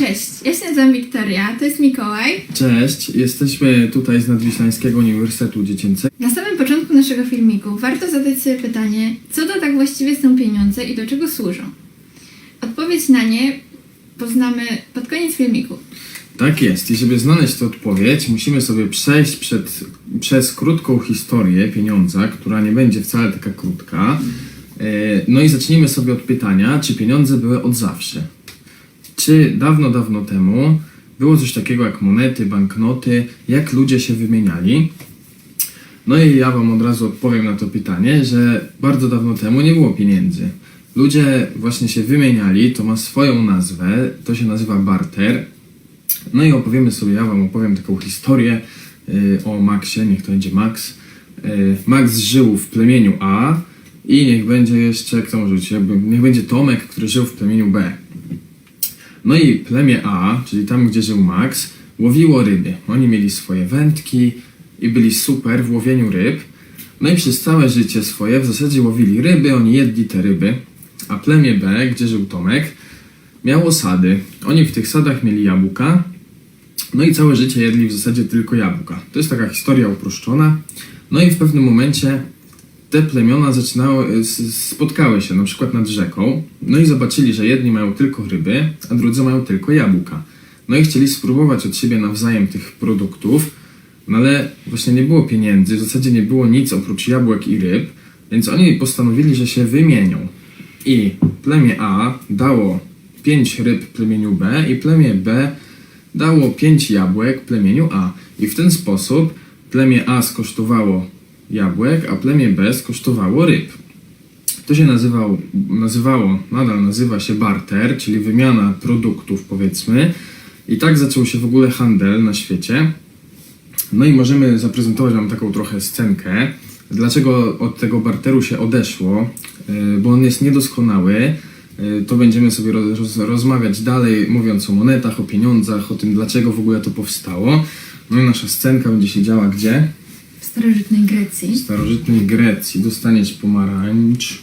Cześć, ja się nazywam Wiktoria, to jest Mikołaj. Cześć, jesteśmy tutaj z Nadwiślańskiego Uniwersytetu Dziecięcego. Na samym początku naszego filmiku warto zadać sobie pytanie, co to tak właściwie są pieniądze i do czego służą? Odpowiedź na nie poznamy pod koniec filmiku. Tak jest, i żeby znaleźć tę odpowiedź, musimy sobie przejść przed, przez krótką historię pieniądza, która nie będzie wcale taka krótka. E, No i zacznijmy sobie od pytania, czy pieniądze były od zawsze? Czy dawno, dawno temu było coś takiego jak monety, banknoty, jak ludzie się wymieniali? No i ja Wam od razu odpowiem na to pytanie, że bardzo dawno temu nie było pieniędzy. Ludzie właśnie się wymieniali, to ma swoją nazwę, to się nazywa barter. No i opowiemy sobie, ja Wam opowiem taką historię y, o Maxie, niech to będzie Max. Y, Max żył w plemieniu A i niech będzie jeszcze, kto może być, niech będzie Tomek, który żył w plemieniu B. No i plemię A, czyli tam, gdzie żył Max, łowiło ryby. Oni mieli swoje wędki i byli super w łowieniu ryb. No i przez całe życie swoje w zasadzie łowili ryby, oni jedli te ryby. A plemię B, gdzie żył Tomek, miało sady. Oni w tych sadach mieli jabłka. No i całe życie jedli w zasadzie tylko jabłka. To jest taka historia uproszczona. No i w pewnym momencie te plemiona zaczynały, s- spotkały się na przykład nad rzeką, no i zobaczyli, że jedni mają tylko ryby, a drudzy mają tylko jabłka. No i chcieli spróbować od siebie nawzajem tych produktów, no ale właśnie nie było pieniędzy, w zasadzie nie było nic oprócz jabłek i ryb, więc oni postanowili, że się wymienią. I plemię A dało 5 ryb plemieniu B i plemię B dało 5 jabłek plemieniu A. I w ten sposób plemię A skosztowało jabłek, a plemię B skosztowało ryb. To się nazywał, nazywało, nadal nazywa się barter, czyli wymiana produktów powiedzmy. I tak zaczął się w ogóle handel na świecie. No i możemy zaprezentować Wam taką trochę scenkę. Dlaczego od tego barteru się odeszło? Yy, Bo on jest niedoskonały. Yy, To będziemy sobie roz, rozmawiać dalej, mówiąc o monetach, o pieniądzach, o tym, dlaczego w ogóle to powstało. No i nasza scenka będzie się działa gdzie? W starożytnej W Grecji. starożytnej Grecji. Dostaniesz pomarańcz.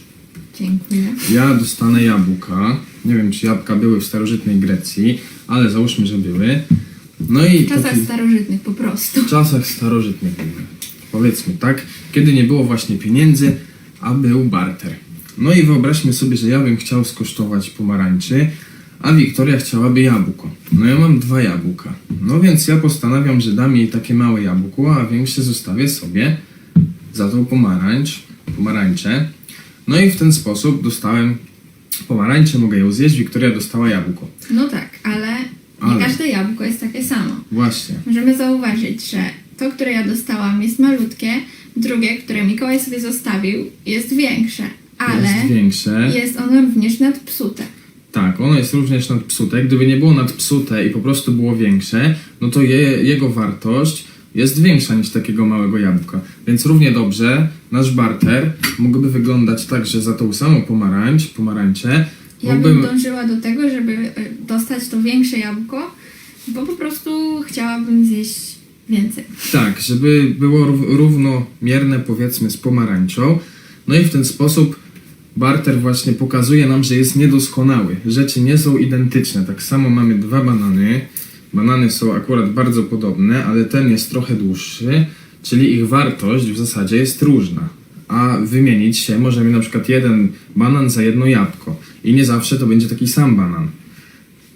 Dziękuję. Ja dostanę jabłka. Nie wiem, czy jabłka były w starożytnej Grecji, ale załóżmy, że były. No i W czasach taki- starożytnych po prostu. w czasach starożytnych, powiedzmy tak, kiedy nie było właśnie pieniędzy, a był barter. No i wyobraźmy sobie, że ja bym chciał skosztować pomarańczy, a Wiktoria chciałaby jabłko. No ja mam dwa jabłka. No więc ja postanawiam, że dam jej takie małe jabłko, a większe zostawię sobie za tą pomarańcz, pomarańczę. No i w ten sposób dostałem pomarańczę, mogę ją zjeść, Wiktoria dostała jabłko. No tak, ale nie Ale. każde jabłko jest takie samo. Właśnie. Możemy zauważyć, że to, które ja dostałam jest malutkie, drugie, które Mikołaj sobie zostawił jest większe, ale Jest większe. jest ono również nadpsute. Tak, ono jest również nadpsute. Gdyby nie było nadpsute i po prostu było większe, no to je, jego wartość jest większa niż takiego małego jabłka. Więc równie dobrze nasz barter mógłby wyglądać tak, że za tą samą pomarańcz, pomarańczę, Ja bym dążyła do tego, żeby y, dostać to większe jabłko, bo po prostu chciałabym zjeść więcej. Tak, żeby było rów, równomierne powiedzmy z pomarańczą. No i w ten sposób barter właśnie pokazuje nam, że jest niedoskonały. Rzeczy nie są identyczne. Tak samo mamy dwa banany. Banany są akurat bardzo podobne, ale ten jest trochę dłuższy, czyli ich wartość w zasadzie jest różna. A wymienić się możemy na przykład jeden banan za jedno jabłko. I nie zawsze to będzie taki sam banan.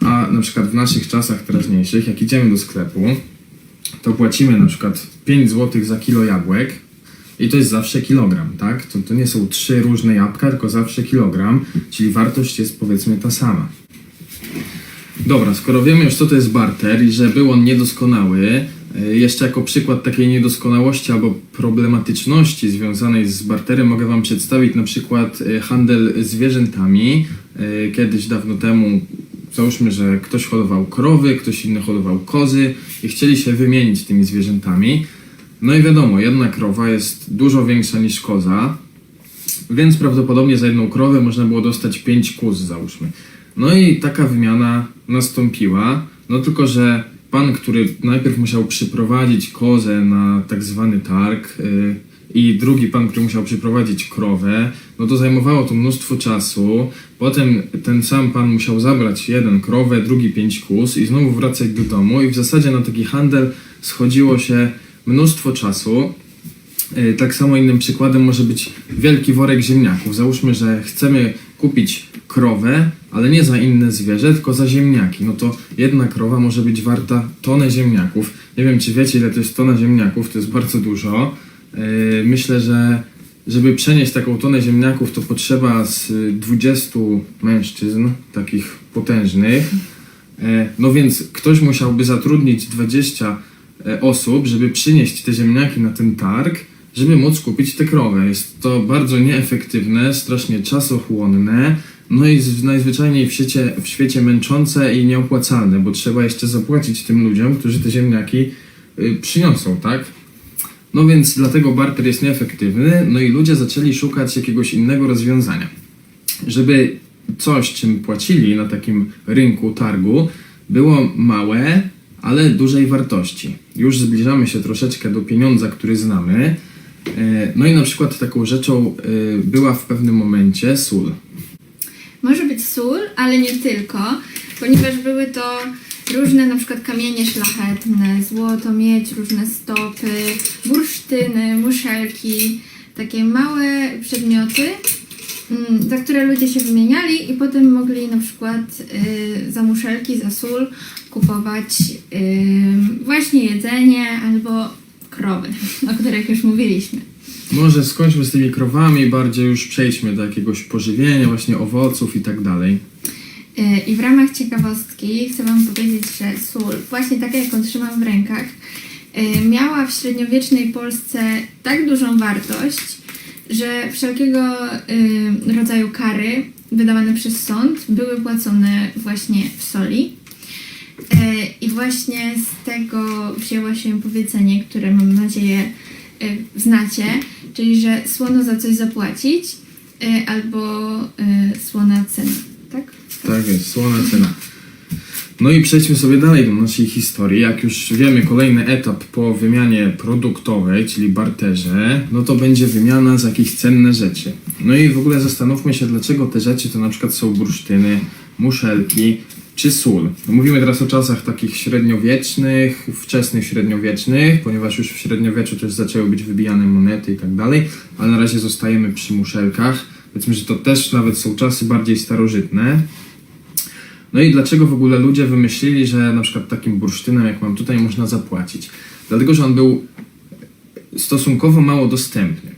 A na przykład w naszych czasach teraźniejszych, jak idziemy do sklepu, to płacimy na przykład 5 zł za kilo jabłek i to jest zawsze kilogram, tak? To, to nie są trzy różne jabłka, tylko zawsze kilogram, czyli wartość jest powiedzmy ta sama. Dobra, skoro wiemy już co to jest barter i że był on niedoskonały, y, jeszcze jako przykład takiej niedoskonałości albo problematyczności związanej z barterem mogę Wam przedstawić na przykład y, handel zwierzętami. Y, Kiedyś dawno temu załóżmy, że ktoś hodował krowy, ktoś inny hodował kozy i chcieli się wymienić tymi zwierzętami. No i wiadomo, jedna krowa jest dużo większa niż koza, więc prawdopodobnie za jedną krowę można było dostać 5 kóz, załóżmy. No i taka wymiana nastąpiła, no tylko że pan, który najpierw musiał przyprowadzić kozę na tak zwany targ yy, i drugi pan, który musiał przyprowadzić krowę, no to zajmowało to mnóstwo czasu. Potem ten sam pan musiał zabrać jeden krowę, drugi pięć kus i znowu wracać do domu i w zasadzie na taki handel schodziło się mnóstwo czasu. E, Tak samo innym przykładem może być wielki worek ziemniaków. Załóżmy, że chcemy kupić krowę, ale nie za inne zwierzę, tylko za ziemniaki. No to jedna krowa może być warta tonę ziemniaków. Nie wiem, czy wiecie, ile to jest tona ziemniaków, to jest bardzo dużo. E, Myślę, że żeby przenieść taką tonę ziemniaków, to potrzeba z y, 20 mężczyzn, takich potężnych. E, No więc ktoś musiałby zatrudnić 20 e, osób, żeby przynieść te ziemniaki na ten targ, żeby móc kupić tę krowę. Jest to bardzo nieefektywne, strasznie czasochłonne, no i najzwyczajniej w świecie, w świecie męczące i nieopłacalne, bo trzeba jeszcze zapłacić tym ludziom, którzy te ziemniaki y, przyniosą, tak? No więc dlatego barter jest nieefektywny, no i ludzie zaczęli szukać jakiegoś innego rozwiązania. Żeby coś, czym płacili na takim rynku, targu, było małe, ale dużej wartości. Już zbliżamy się troszeczkę do pieniądza, który znamy. E, No i na przykład taką rzeczą e, była w pewnym momencie sól. Może być sól, ale nie tylko, ponieważ były to różne na przykład kamienie szlachetne, złoto, miedź, różne stopy, bursztyny, muszelki, takie małe przedmioty, mm, za które ludzie się wymieniali i potem mogli na przykład y, za muszelki, za sól kupować y, właśnie jedzenie albo krowy, o których już mówiliśmy. Może skończmy z tymi krowami, bardziej już przejdźmy do jakiegoś pożywienia, właśnie owoców i tak dalej. Y, I w ramach ciekawostki chcę Wam powiedzieć, że sól, właśnie taka jaką trzymam w rękach, y, miała w średniowiecznej Polsce tak dużą wartość, że wszelkiego y, rodzaju kary wydawane przez sąd były płacone właśnie w soli. Y, I właśnie z tego wzięło się powiedzenie, które mam nadzieję y, znacie, czyli że słono za coś zapłacić y, albo słona cena, tak? Tak jest, słona cena. No i przejdźmy sobie dalej do naszej historii. Jak już wiemy, kolejny etap po wymianie produktowej, czyli barterze, no to będzie wymiana za jakieś cenne rzeczy. No i w ogóle zastanówmy się, dlaczego te rzeczy to na przykład są bursztyny, muszelki czy sól. No mówimy teraz o czasach takich średniowiecznych, wczesnych średniowiecznych, ponieważ już w średniowieczu też zaczęły być wybijane monety i tak dalej, ale na razie zostajemy przy muszelkach. Powiedzmy, że to też nawet są czasy bardziej starożytne. No i dlaczego w ogóle ludzie wymyślili, że na przykład takim bursztynem, jak mam tutaj, można zapłacić? Dlatego, że on był stosunkowo mało dostępny.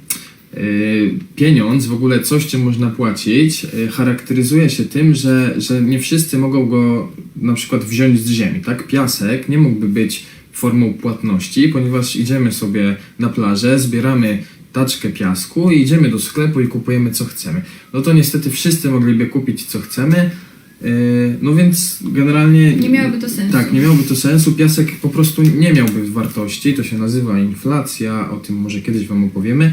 Yy, Pieniądz, w ogóle coś, czym można płacić, yy, charakteryzuje się tym, że, że nie wszyscy mogą go na przykład wziąć z ziemi. Tak? Piasek nie mógłby być formą płatności, ponieważ idziemy sobie na plażę, zbieramy taczkę piasku i idziemy do sklepu i kupujemy co chcemy. No to niestety wszyscy mogliby kupić co chcemy, yy, no więc generalnie... Nie miałoby to sensu. Tak, nie miałoby to sensu. Piasek po prostu nie miałby wartości. To się nazywa inflacja, o tym może kiedyś Wam opowiemy.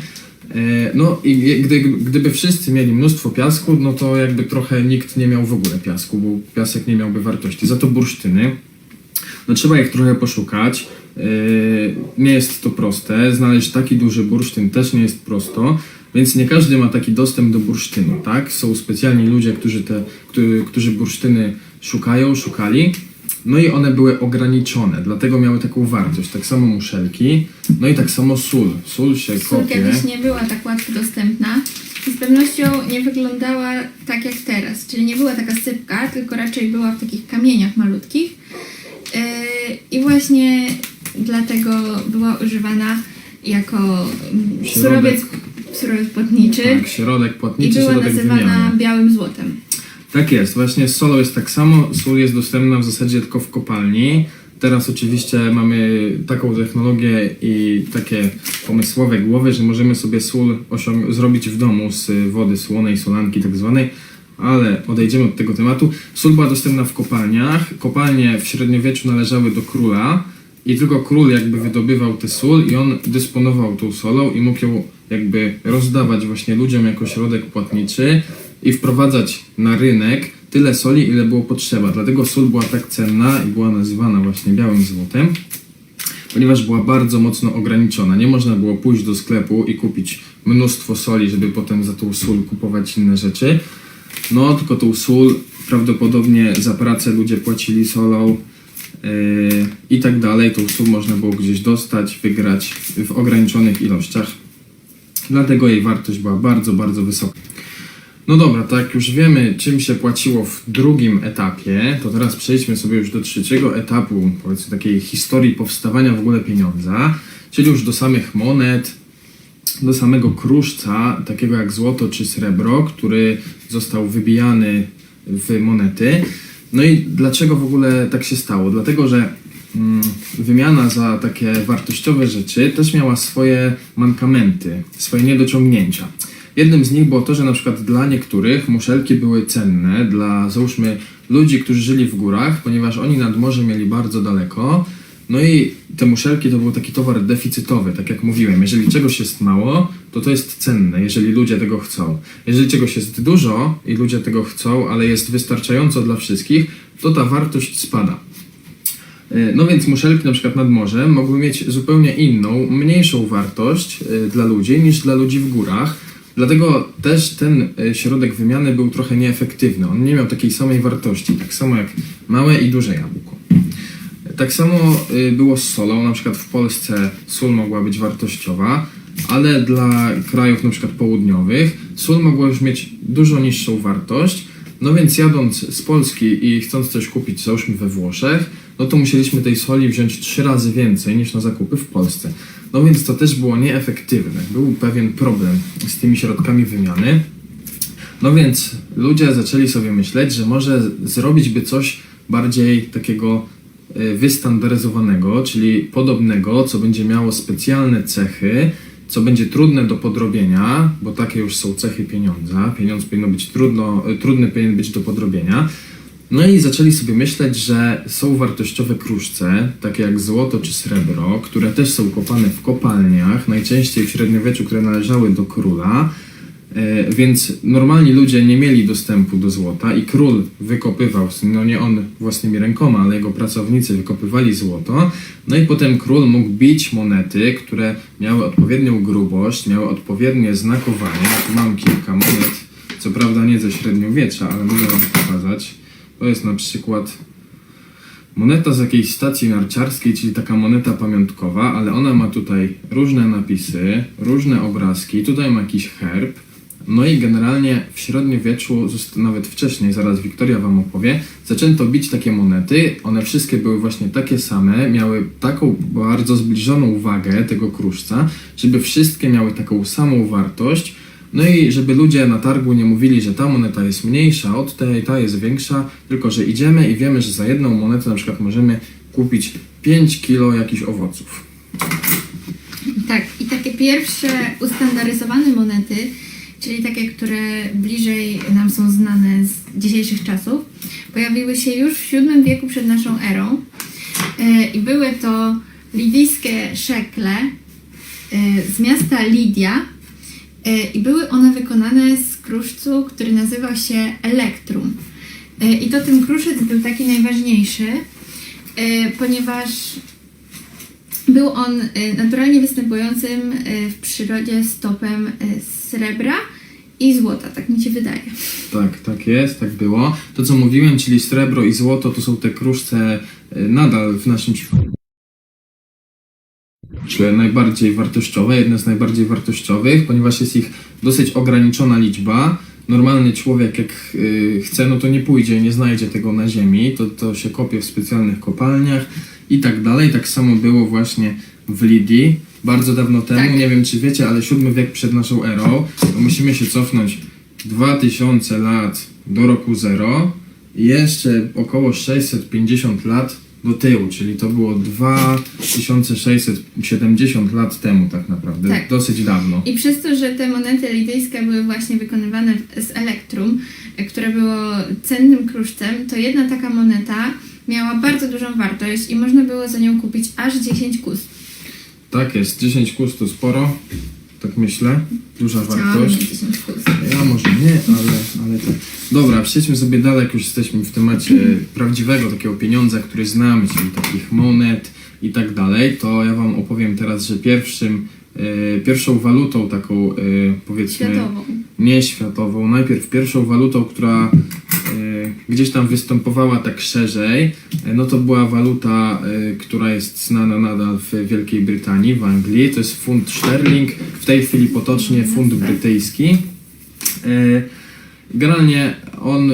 E, No i gdy, gdyby wszyscy mieli mnóstwo piasku, no to jakby trochę nikt nie miał w ogóle piasku, bo piasek nie miałby wartości. Za to bursztyny, no trzeba ich trochę poszukać. E, Nie jest to proste. Znaleźć taki duży bursztyn też nie jest prosto, więc nie każdy ma taki dostęp do bursztynu, tak? Są specjalni ludzie, którzy te, którzy bursztyny szukają, szukali. No i one były ograniczone, dlatego miały taką wartość. Tak samo muszelki, no i tak samo sól. Sól się Sól kopie. kiedyś nie była tak łatwo dostępna i z pewnością nie wyglądała tak jak teraz. Czyli nie była taka sypka, tylko raczej była w takich kamieniach malutkich. Yy, I właśnie dlatego była używana jako mm, Środek. surowiec, surowiec płatniczy Tak, środek i płatniczy, była środek nazywana wymiany. białym złotem. Tak jest, właśnie z solą jest tak samo. Sól jest dostępna w zasadzie tylko w kopalni. Teraz oczywiście mamy taką technologię i takie pomysłowe głowy, że możemy sobie sól zrobić w domu z wody słonej, solanki tak zwanej, ale odejdziemy od tego tematu. Sól była dostępna w kopalniach. Kopalnie w średniowieczu należały do króla i tylko król jakby wydobywał tę sól i on dysponował tą solą i mógł ją jakby rozdawać właśnie ludziom jako środek płatniczy i wprowadzać na rynek tyle soli, ile było potrzeba. Dlatego sól była tak cenna i była nazywana właśnie białym złotem. ponieważ była bardzo mocno ograniczona. Nie można było pójść do sklepu i kupić mnóstwo soli, żeby potem za tą sól kupować inne rzeczy. No, tylko tą sól prawdopodobnie za pracę ludzie płacili solą yy, i tak dalej. Tą sól można było gdzieś dostać, wygrać w ograniczonych ilościach. Dlatego jej wartość była bardzo, bardzo wysoka. No dobra, to jak już wiemy, czym się płaciło w drugim etapie, to teraz przejdźmy sobie już do trzeciego etapu, powiedzmy takiej historii powstawania w ogóle pieniądza, czyli już do samych monet, do samego kruszca, takiego jak złoto czy srebro, który został wybijany w monety. No i dlaczego w ogóle tak się stało? Dlatego, że mm, wymiana za takie wartościowe rzeczy też miała swoje mankamenty, swoje niedociągnięcia. Jednym z nich było to, że na przykład dla niektórych muszelki były cenne, dla załóżmy ludzi, którzy żyli w górach, ponieważ oni nad morze mieli bardzo daleko. No i te muszelki to był taki towar deficytowy, tak jak mówiłem. Jeżeli czegoś jest mało, to to jest cenne, jeżeli ludzie tego chcą. Jeżeli czegoś jest dużo i ludzie tego chcą, ale jest wystarczająco dla wszystkich, to ta wartość spada. E, No więc muszelki na przykład nad morzem mogły mieć zupełnie inną, mniejszą wartość e, dla ludzi niż dla ludzi w górach. Dlatego też ten e, środek wymiany był trochę nieefektywny. On nie miał takiej samej wartości, tak samo jak małe i duże jabłko. Tak samo y, było z solą, na przykład w Polsce sól mogła być wartościowa, ale dla krajów na przykład południowych sól mogła już mieć dużo niższą wartość. No więc jadąc z Polski i chcąc coś kupić, załóżmy we Włoszech, no to musieliśmy tej soli wziąć trzy razy więcej niż na zakupy w Polsce. No więc to też było nieefektywne. Był pewien problem z tymi środkami wymiany. No więc ludzie zaczęli sobie myśleć, że może zrobić by coś bardziej takiego e, wystandaryzowanego, czyli podobnego, co będzie miało specjalne cechy, co będzie trudne do podrobienia, bo takie już są cechy pieniądza. Pieniądz powinno być trudno, e, trudny powinien być do podrobienia. No i zaczęli sobie myśleć, że są wartościowe kruszce, takie jak złoto czy srebro, które też są kopane w kopalniach, najczęściej w średniowieczu, które należały do króla. E, Więc normalni ludzie nie mieli dostępu do złota i król wykopywał, no nie on własnymi rękoma, ale jego pracownicy wykopywali złoto. No i potem król mógł bić monety, które miały odpowiednią grubość, miały odpowiednie znakowanie. Tu mam kilka monet, co prawda nie ze średniowiecza, ale mogę wam pokazać. To jest na przykład moneta z jakiejś stacji narciarskiej, czyli taka moneta pamiątkowa, ale ona ma tutaj różne napisy, różne obrazki, tutaj ma jakiś herb. No i generalnie w średniowieczu, nawet wcześniej, zaraz Wiktoria wam opowie, zaczęto bić takie monety. One wszystkie były właśnie takie same, miały taką bardzo zbliżoną wagę tego kruszca, żeby wszystkie miały taką samą wartość. No i żeby ludzie na targu nie mówili, że ta moneta jest mniejsza od tej, ta jest większa, tylko że idziemy i wiemy, że za jedną monetę na przykład możemy kupić 5 kilo jakichś owoców. Tak, i takie pierwsze ustandaryzowane monety, czyli takie, które bliżej nam są znane z dzisiejszych czasów, pojawiły się już w VII wieku przed naszą erą E, i były to lidyjskie szekle e, z miasta Lidia i były one wykonane z kruszcu, który nazywał się elektrum. E, I to ten kruszec był taki najważniejszy, e, ponieważ był on e, naturalnie występującym e, w przyrodzie stopem e, srebra i złota, tak mi się wydaje. Tak, tak jest, tak było. To co mówiłem, czyli srebro i złoto, to są te kruszce e, nadal w naszym świecie. Najbardziej wartościowe, jedne z najbardziej wartościowych, ponieważ jest ich dosyć ograniczona liczba. Normalny człowiek, jak y, chce, no to nie pójdzie, nie znajdzie tego na ziemi. To, to się kopie w specjalnych kopalniach i tak dalej. Tak samo było właśnie w Lidii bardzo dawno temu. Tak. Nie wiem, czy wiecie, ale VII wiek przed naszą erą. To musimy się cofnąć 2000 lat do roku zero i jeszcze około 650 lat do tyłu, czyli to było 2670 lat temu tak naprawdę, Tak. dosyć dawno. I przez to, że te monety lidyjskie były właśnie wykonywane z elektrum, które było cennym kruszcem, to jedna taka moneta miała bardzo dużą wartość i można było za nią kupić aż 10 kus. Tak jest, 10 kus to sporo, tak myślę, duża wartość. mieć 10 kus. Ja może nie, ale, ale tak. Dobra, przejdźmy sobie dalej, jak już jesteśmy w temacie prawdziwego takiego pieniądza, który znamy, czyli takich monet, i tak dalej, to ja Wam opowiem teraz, że pierwszym, pierwszą walutą taką e, powiedzmy Światową. nie światową, najpierw pierwszą walutą, która e, gdzieś tam występowała tak szerzej, e, no to była waluta, e, która jest znana nadal w Wielkiej Brytanii, w Anglii, to jest funt sterling, w tej chwili potocznie funt brytyjski. E, Generalnie on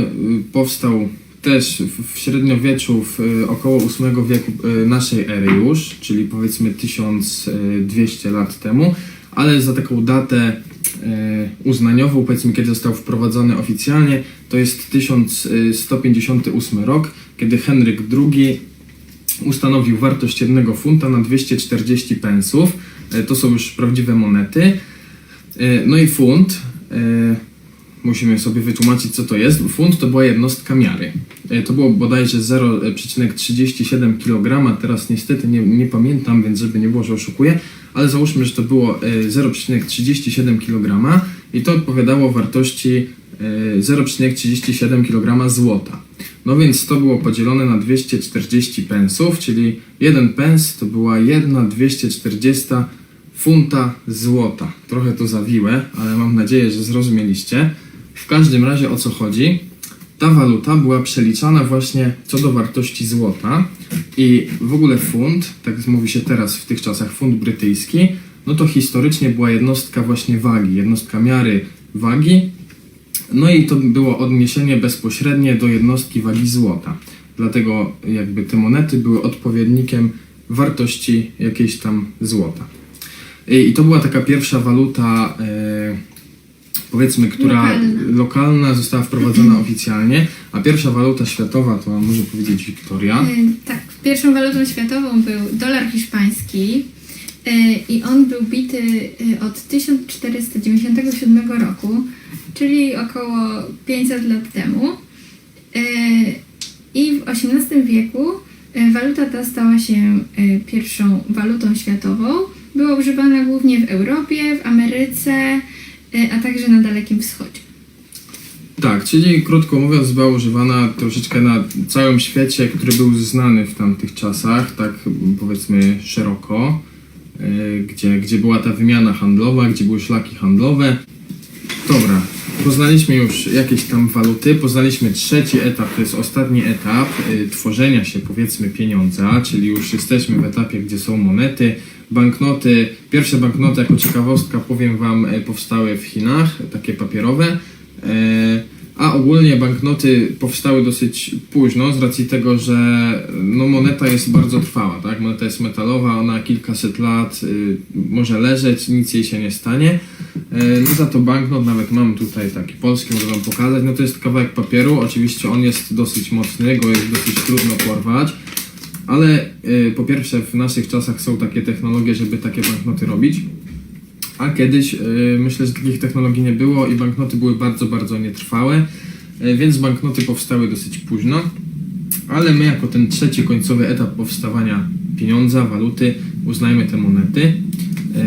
powstał też w- średniowieczu, w y, około VIII wieku y, naszej ery już, czyli powiedzmy 1200 lat temu, ale za taką datę y, uznaniową, powiedzmy kiedy został wprowadzony oficjalnie, to jest 1158 rok, kiedy Henryk II ustanowił wartość jednego funta na 240 pensów. E, To są już prawdziwe monety. E, No i funt, e, musimy sobie wytłumaczyć co to jest. Funt to była jednostka miary. E, To było bodajże 0,37 kg, teraz niestety nie, nie pamiętam, więc żeby nie było, że oszukuję, ale załóżmy, że to było e, 0,37 kg i to odpowiadało wartości e, 0,37 kg złota. No więc to było podzielone na 240 pensów, czyli jeden pens to była jedna 240 funta złota. Trochę to zawiłe, ale mam nadzieję, że zrozumieliście. W każdym razie o co chodzi? Ta waluta była przeliczana właśnie co do wartości złota i w ogóle funt, tak mówi się teraz w tych czasach, funt brytyjski, no to historycznie była jednostka właśnie wagi, jednostka miary wagi, no i to było odniesienie bezpośrednie do jednostki wagi złota. Dlatego jakby te monety były odpowiednikiem wartości jakiejś tam złota. I, to była taka pierwsza waluta, e, powiedzmy, która Lokalna. lokalna została wprowadzona oficjalnie, a pierwsza waluta światowa to może powiedzieć Wiktoria. Y, Tak, pierwszą walutą światową był dolar hiszpański y, i on był bity y, od 1497 roku, czyli około 500 lat temu. I w XVIII wieku waluta ta stała się pierwszą walutą światową. Była używana głównie w Europie, w Ameryce, a także na Dalekim Wschodzie. Tak, czyli krótko mówiąc była używana troszeczkę na całym świecie, który był znany w tamtych czasach, tak powiedzmy szeroko, yy, gdzie, gdzie była ta wymiana handlowa, gdzie były szlaki handlowe. Dobra, poznaliśmy już jakieś tam waluty, poznaliśmy trzeci etap, to jest ostatni etap yy, tworzenia się powiedzmy pieniądza, czyli już jesteśmy w etapie, gdzie są monety, banknoty. Pierwsze banknoty, jako ciekawostka powiem Wam, yy, powstały w Chinach, takie papierowe. E, A ogólnie banknoty powstały dosyć późno z racji tego, że no, moneta jest bardzo trwała, tak? Moneta jest metalowa, ona kilkaset lat y, może leżeć, nic jej się nie stanie. E, No za to banknot, nawet mam tutaj taki polski, mogę wam pokazać, no to jest kawałek papieru, oczywiście on jest dosyć mocny, go jest dosyć trudno porwać, ale y, po pierwsze w naszych czasach są takie technologie, żeby takie banknoty robić. A kiedyś y, myślę, że takich technologii nie było i banknoty były bardzo, bardzo nietrwałe, y, więc banknoty powstały dosyć późno. Ale my, jako ten trzeci końcowy etap powstawania pieniądza, waluty, uznajmy te monety,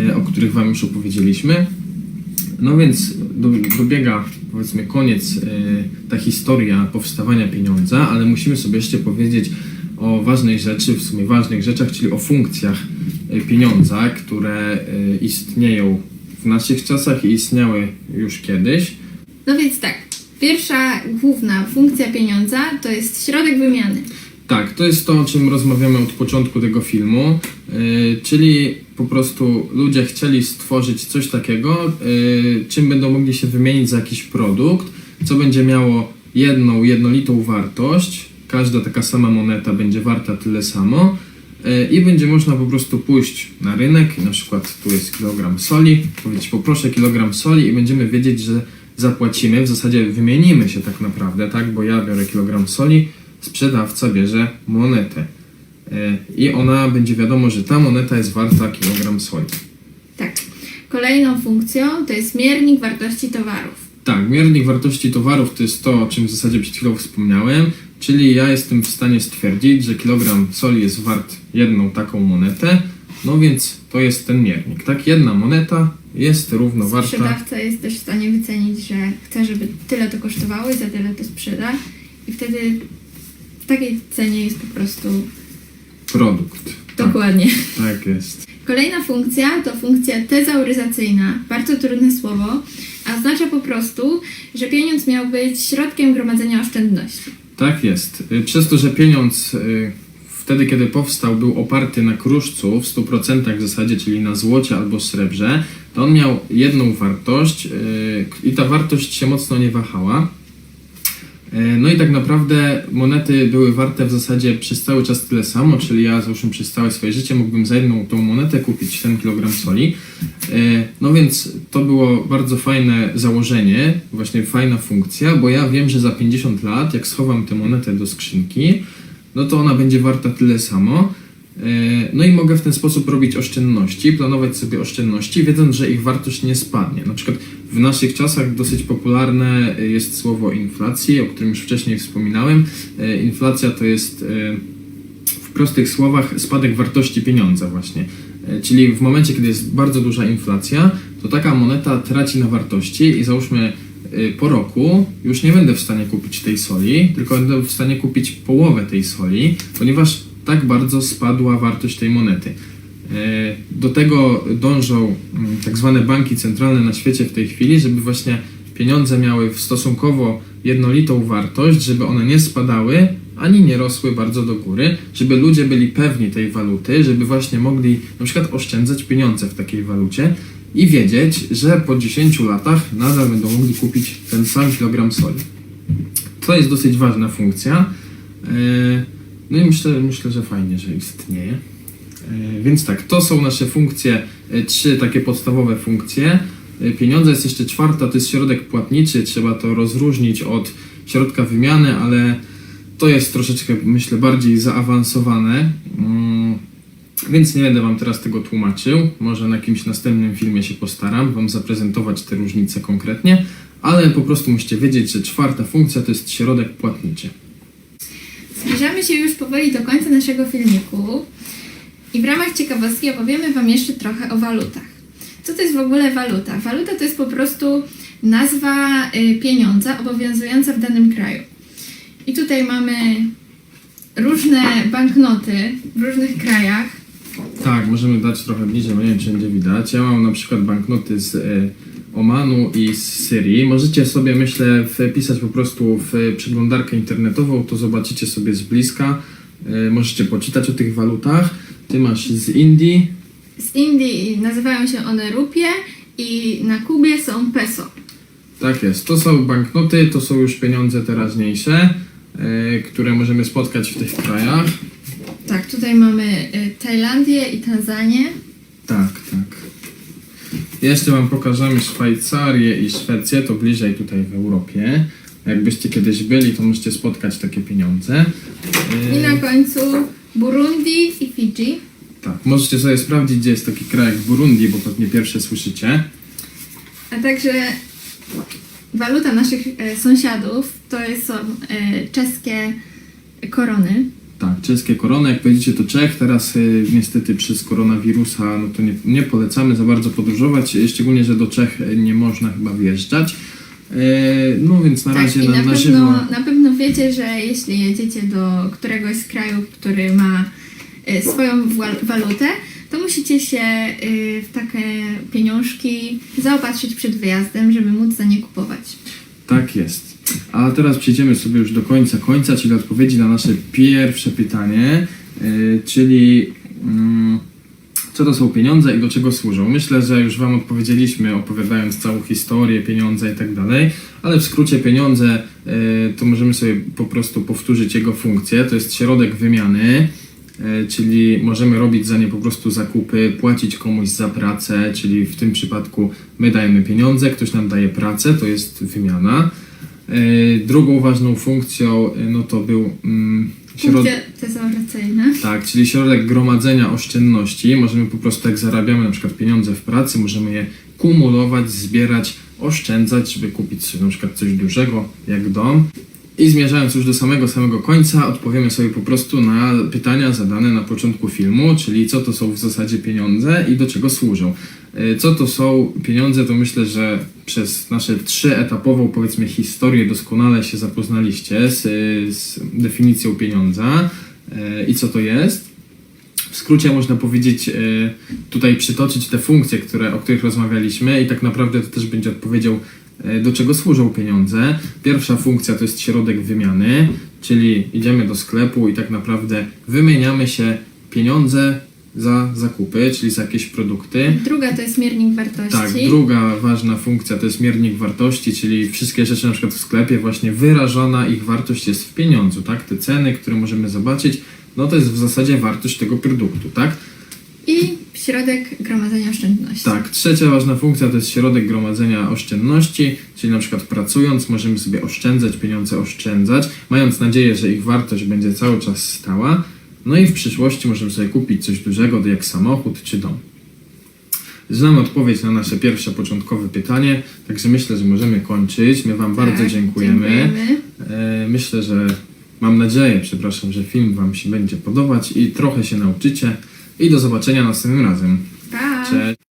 y, o których Wam już opowiedzieliśmy. No więc do, dobiega, powiedzmy, koniec y, ta historia powstawania pieniądza, ale musimy sobie jeszcze powiedzieć o ważnej rzeczy, w sumie ważnych rzeczach, czyli o funkcjach y, pieniądza, które y, istnieją w naszych czasach i istniały już kiedyś. No więc tak, pierwsza główna funkcja pieniądza to jest środek wymiany. Tak, to jest to, o czym rozmawiamy od początku tego filmu, yy, czyli po prostu ludzie chcieli stworzyć coś takiego, yy, czym będą mogli się wymienić za jakiś produkt, co będzie miało jedną, jednolitą wartość, każda taka sama moneta będzie warta tyle samo yy, i będzie można po prostu pójść na rynek, na przykład tu jest kilogram soli, powiedzieć poproszę kilogram soli i będziemy wiedzieć, że zapłacimy, w zasadzie wymienimy się tak naprawdę, tak, bo ja biorę kilogram soli, sprzedawca bierze monetę. E, I ona będzie wiadomo, że ta moneta jest warta kilogram soli. Tak. Kolejną funkcją to jest miernik wartości towarów. Tak, miernik wartości towarów to jest to, o czym w zasadzie przed chwilą wspomniałem, czyli ja jestem w stanie stwierdzić, że kilogram soli jest wart jedną taką monetę, no więc to jest ten miernik. Tak, jedna moneta jest równo warta. Sprzedawca jest też w stanie wycenić, że chce, żeby tyle to kosztowało i za tyle to sprzeda. I wtedy w takiej cenie jest po prostu Produkt. Dokładnie. Tak jest. Kolejna funkcja to funkcja tezauryzacyjna, bardzo trudne słowo, a oznacza po prostu, że pieniądz miał być środkiem gromadzenia oszczędności. Tak jest. Y, Przez to, że pieniądz y, wtedy, kiedy powstał, był oparty na kruszcu w 100% w zasadzie, czyli na złocie albo srebrze, to on miał jedną wartość y, i ta wartość się mocno nie wahała. No i tak naprawdę monety były warte w zasadzie przez cały czas tyle samo, czyli ja załóżmy przez całe swoje życie mógłbym za jedną tą monetę kupić ten kilogram soli. Y, No więc to było bardzo fajne założenie, właśnie fajna funkcja, bo ja wiem, że za 50 lat, jak schowam tę monetę do skrzynki, no to ona będzie warta tyle samo. Y, No i mogę w ten sposób robić oszczędności, planować sobie oszczędności, wiedząc, że ich wartość nie spadnie. Na przykład w naszych czasach dosyć popularne jest słowo inflacji, o którym już wcześniej wspominałem. Y, Inflacja to jest w prostych słowach spadek wartości pieniądza właśnie. E, Czyli w momencie, kiedy jest bardzo duża inflacja, to taka moneta traci na wartości i załóżmy y, po roku już nie będę w stanie kupić tej soli, tylko będę w stanie kupić połowę tej soli, ponieważ tak bardzo spadła wartość tej monety. E, Do tego dążą mm, tak zwane banki centralne na świecie w tej chwili, żeby właśnie pieniądze miały stosunkowo jednolitą wartość, żeby one nie spadały ani nie rosły bardzo do góry, żeby ludzie byli pewni tej waluty, żeby właśnie mogli na przykład oszczędzać pieniądze w takiej walucie i wiedzieć, że po 10 latach nadal będą mogli kupić ten sam kilogram soli. To jest dosyć ważna funkcja. E, No i myślę, myślę że fajnie, że istnieje. E, Więc tak, to są nasze funkcje, e, trzy takie podstawowe funkcje. Pieniądze jest jeszcze czwarta, to jest środek płatniczy, trzeba to rozróżnić od środka wymiany, ale to jest troszeczkę, myślę, bardziej zaawansowane. Mm, Więc nie będę Wam teraz tego tłumaczył. Może na jakimś następnym filmie się postaram Wam zaprezentować te różnice konkretnie, ale po prostu musicie wiedzieć, że czwarta funkcja to jest środek płatniczy. Zbliżamy się już powoli do końca naszego filmiku i w ramach ciekawostki opowiemy Wam jeszcze trochę o walutach. Co to jest w ogóle waluta? Waluta to jest po prostu nazwa y, pieniądza obowiązująca w danym kraju. I tutaj mamy różne banknoty w różnych krajach. Tak, możemy dać trochę bliżej, bo nie wiem, czy będzie widać. Ja mam na przykład banknoty z e, Omanu i z Syrii. Możecie sobie, myślę, wpisać po prostu w przeglądarkę internetową, to zobaczycie sobie z bliska. E, możecie poczytać o tych walutach. Ty masz z Indii. Z Indii nazywają się one rupie i na Kubie są peso. Tak jest. To są banknoty, to są już pieniądze teraźniejsze, które możemy spotkać w tych krajach. Tak, tutaj mamy y, Tajlandię i Tanzanię. Tak, tak. Jeszcze Wam pokażemy Szwajcarię i Szwecję, to bliżej tutaj w Europie. Jakbyście kiedyś byli, to możecie spotkać takie pieniądze. I Yy, na końcu Burundi i Fidżi. tak, możecie sobie sprawdzić, gdzie jest taki kraj jak Burundi, bo pewnie pierwsze słyszycie. A także waluta naszych e, sąsiadów to jest- są e, czeskie korony. Tak, czeskie korony, jak powiedzicie to Czech, teraz y, niestety przez koronawirusa, no to nie, nie polecamy za bardzo podróżować, y, szczególnie, że do Czech y, nie można chyba wjeżdżać. No więc na tak, razie i na, na na pewno, żywo. na pewno wiecie, że jeśli jedziecie do któregoś z krajów, który ma e, swoją wal- walutę, to musicie się e, w takie pieniążki zaopatrzyć przed wyjazdem, żeby móc za nie kupować. Tak jest. A teraz przejdziemy sobie już do końca końca, czyli odpowiedzi na nasze pierwsze pytanie, yy, czyli mm, co to są pieniądze i do czego służą. Myślę, że już Wam odpowiedzieliśmy, opowiadając całą historię, pieniądze i tak dalej, ale w skrócie pieniądze yy, to możemy sobie po prostu powtórzyć jego funkcję. To jest środek wymiany, czyli możemy robić za nie po prostu zakupy, płacić komuś za pracę, czyli w tym przypadku my dajemy pieniądze, ktoś nam daje pracę, to jest wymiana. Yy, Drugą ważną funkcją yy, no to był mm, środek. Tezaurycyjna. Tak, czyli środek gromadzenia oszczędności. Możemy po prostu, jak zarabiamy na przykład pieniądze w pracy, możemy je kumulować, zbierać, oszczędzać, żeby kupić sobie na przykład coś dużego, jak dom. I zmierzając już do samego, samego końca, odpowiemy sobie po prostu na pytania zadane na początku filmu, czyli co to są w zasadzie pieniądze i do czego służą. E, Co to są pieniądze, to myślę, że przez nasze trzyetapową, powiedzmy, historię doskonale się zapoznaliście z, z definicją pieniądza e, i co to jest. w skrócie można powiedzieć, e, tutaj przytoczyć te funkcje, które, o których rozmawialiśmy i tak naprawdę to też będzie odpowiedzią, e, do czego służą pieniądze. Pierwsza funkcja to jest środek wymiany, czyli idziemy do sklepu i tak naprawdę wymieniamy się pieniądze za zakupy, czyli za jakieś produkty. Druga to jest miernik wartości. Tak, druga ważna funkcja to jest miernik wartości, czyli wszystkie rzeczy na przykład w sklepie właśnie wyrażona ich wartość jest w pieniądzu, tak? Te ceny, które możemy zobaczyć, no to jest w zasadzie wartość tego produktu, tak? I środek gromadzenia oszczędności. Tak, trzecia ważna funkcja to jest środek gromadzenia oszczędności, czyli na przykład pracując możemy sobie oszczędzać pieniądze, oszczędzać, mając nadzieję, że ich wartość będzie cały czas stała, no i w przyszłości możemy sobie kupić coś dużego, jak samochód czy dom. Znamy odpowiedź na nasze pierwsze początkowe pytanie, także myślę, że możemy kończyć. My Wam bardzo Tak, dziękujemy. dziękujemy. E, Myślę, że mam nadzieję, przepraszam, że film Wam się będzie podobać i trochę się nauczycie. I do zobaczenia następnym razem. Pa! Cześć.